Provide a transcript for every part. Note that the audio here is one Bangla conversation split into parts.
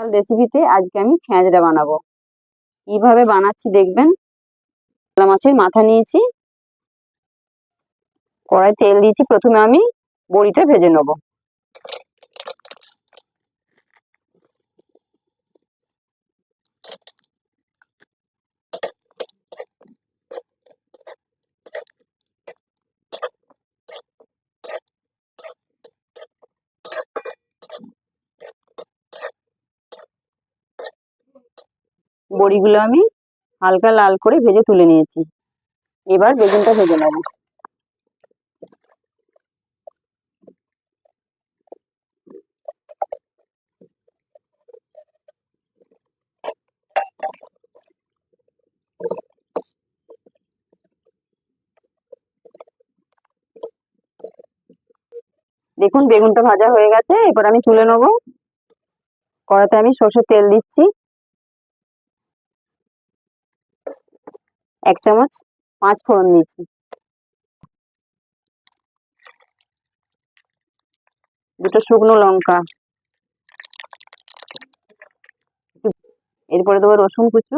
রেসিপিতে আজকে আমি ছেঁচড়া বানাবো। কীভাবে বানাচ্ছি দেখবেন? মাছের মাথা নিয়েছি কড়াই তেল দিয়েছি, প্রথমে আমি বড়িটা ভেজে নেব। বড়িগুলো আমি হালকা লাল করে ভেজে তুলে নিয়েছি। এবার বেগুনটা ভেজে নেব। দেখুন, বেগুনটা ভাজা হয়ে গেছে। এবার আমি তুলে নেব। কড়াতে আমি সর্ষের তেল দিচ্ছি। এক চামচ পাঁচ ফোড়ন দিয়েছি। দুটো শুকনো লঙ্কা। এরপরে দেবো রসুন কুচু।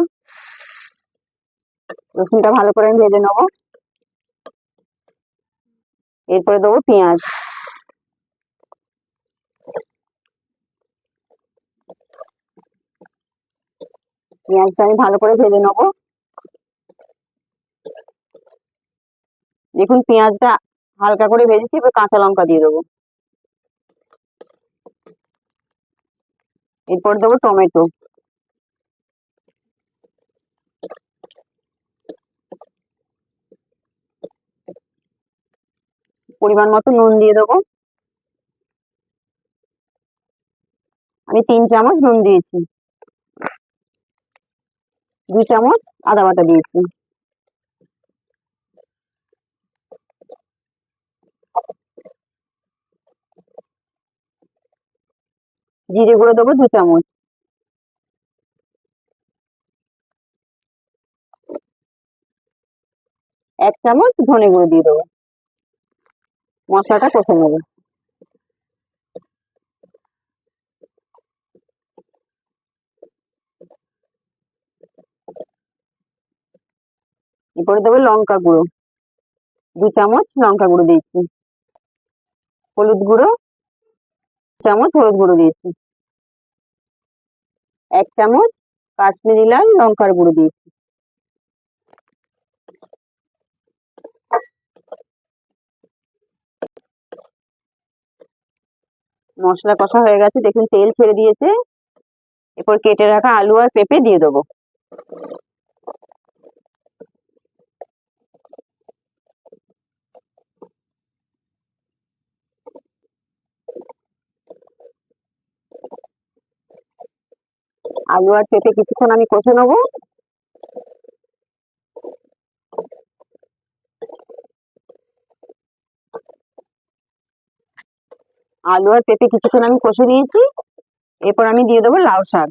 রসুনটা ভালো করে ভেজে নেব। এরপরে দেবো পেঁয়াজ। পেঁয়াজটা আমি ভালো করে ভেজে নেব। দেখুন, পেঁয়াজটা হালকা করে ভেজেছি, এবার কাঁচা লঙ্কা দিয়ে দেবো। এরপর দেবো টমেটো। পরিমাণ মতো নুন দিয়ে দেবো। আমি তিন চামচ নুন দিয়েছি। দু চামচ আদা বাটা দিয়েছি। জিরে গুঁড়ো দেবো দু চামচ। এক চামচ ধনে গুঁড়ো দিয়ে দেবো। মশলাটা কষে নেব। এরপরে দেবো লঙ্কা গুঁড়ো। দু চামচ লঙ্কা গুঁড়ো দিয়েছি। হলুদ গুঁড়ো চামচ হলুদ গুঁড়ো দিয়েছি। এক চামচ কাশ্মীরি লাল লঙ্কার গুঁড়ো দিয়েছি। মশলা কষা হয়ে গেছে, দেখুন তেল ছেড়ে দিয়েছে। এরপর কেটে রাখা আলু আর পেঁপে দিয়ে দেবো। আলু আর পেঁপে কিছুক্ষণ আমি কষে নেব। আলু আর পেঁপে কিছুক্ষণ আমি কষে নিয়েছি। এরপর আমি দিয়ে দেবো লাউ শাক।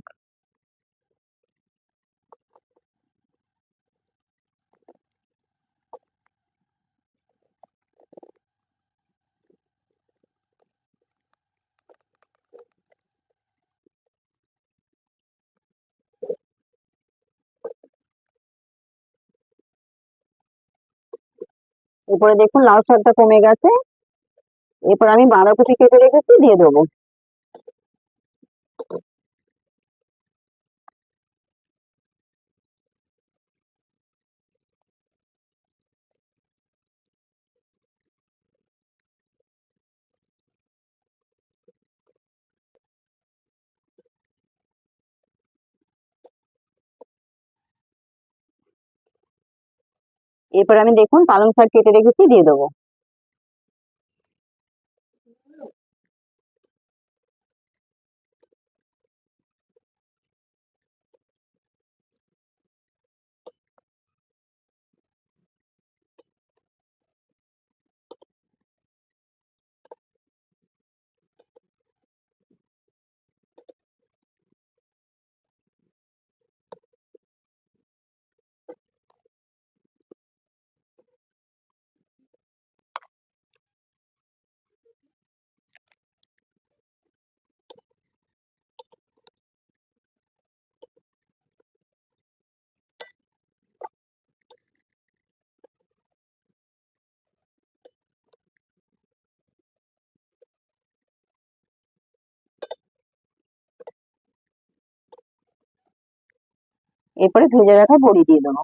এরপরে দেখুন লাউ শাকটা কমে গেছে। এরপর আমি বাঁধাকপি কেটে রেখেছি দিয়ে দেবো। এরপর আমি দেখুন পালং শাক কেটে রেখেছি দিয়ে দেবো। এরপরে ভেজে রাখা বড়ি দিয়ে দেবো।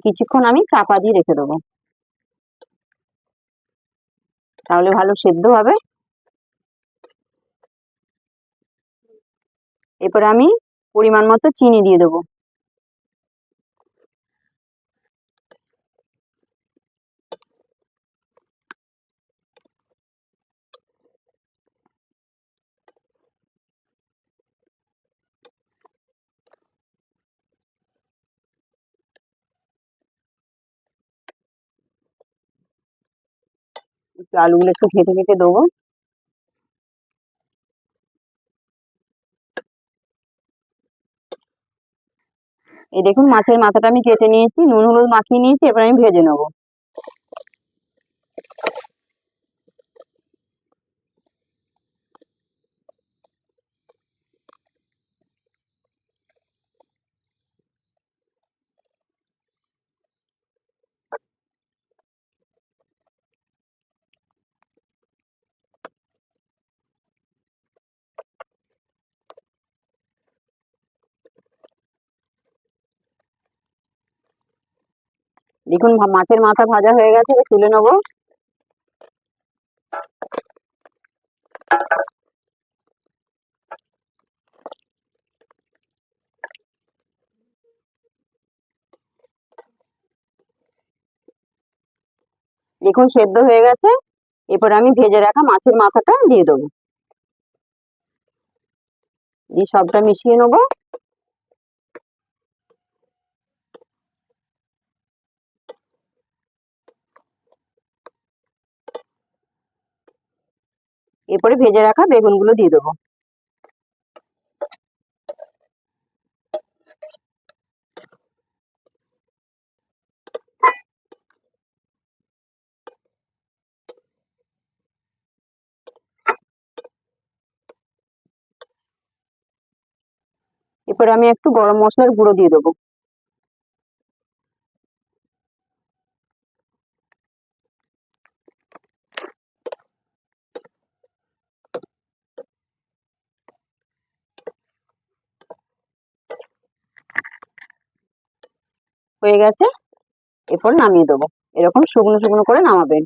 কিছুক্ষণ আমি চাপা দিয়ে রেখে দেবো। তাহলে ভালো সেদ্ধ হবে। এরপরে আমি পরিমাণ মতো চিনি দিয়ে দেবো। একটু আলুগুলো একটু ঘেটে ঘেটে দেবো। এই দেখুন, মাছের মাথাটা আমি কেটে নিয়েছি, নুন, হলুদ মাখিয়ে নিয়েছি, এবার আমি ভেজে নেব। দেখুন মাছের মাথা ভাজা হয়ে গেছে তুলে নেব। দেখুন, সেদ্ধ হয়ে গেছে। এরপর আমি ভেজে রাখা মাছের মাথাটা দিয়ে দেবো। দিয়ে সবটা মিশিয়ে নেব। এরপরে ভেজে রাখা বেগুনগুলো দিয়ে দেবো। এরপরে আমি একটু গরম মশলার গুঁড়ো দিয়ে দেবো। হয়ে গেছে, এরপর নামিয়ে দেবো। এরকম শুকনো শুকনো করে নামাবেন।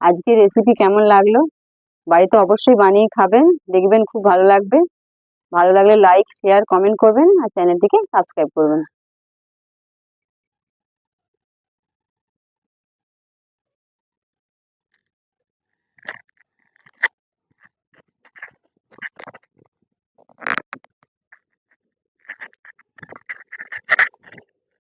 আজকের রেসিপি কেমন লাগল? বাড়িতে অবশ্যই বানিয়ে খাবেন, দেখবেন খুব ভালো লাগবে। ভালো লাগলে লাইক শেয়ার কমেন্ট করবেন আর চ্যানেলটিকে সাবস্ক্রাইব করবেন।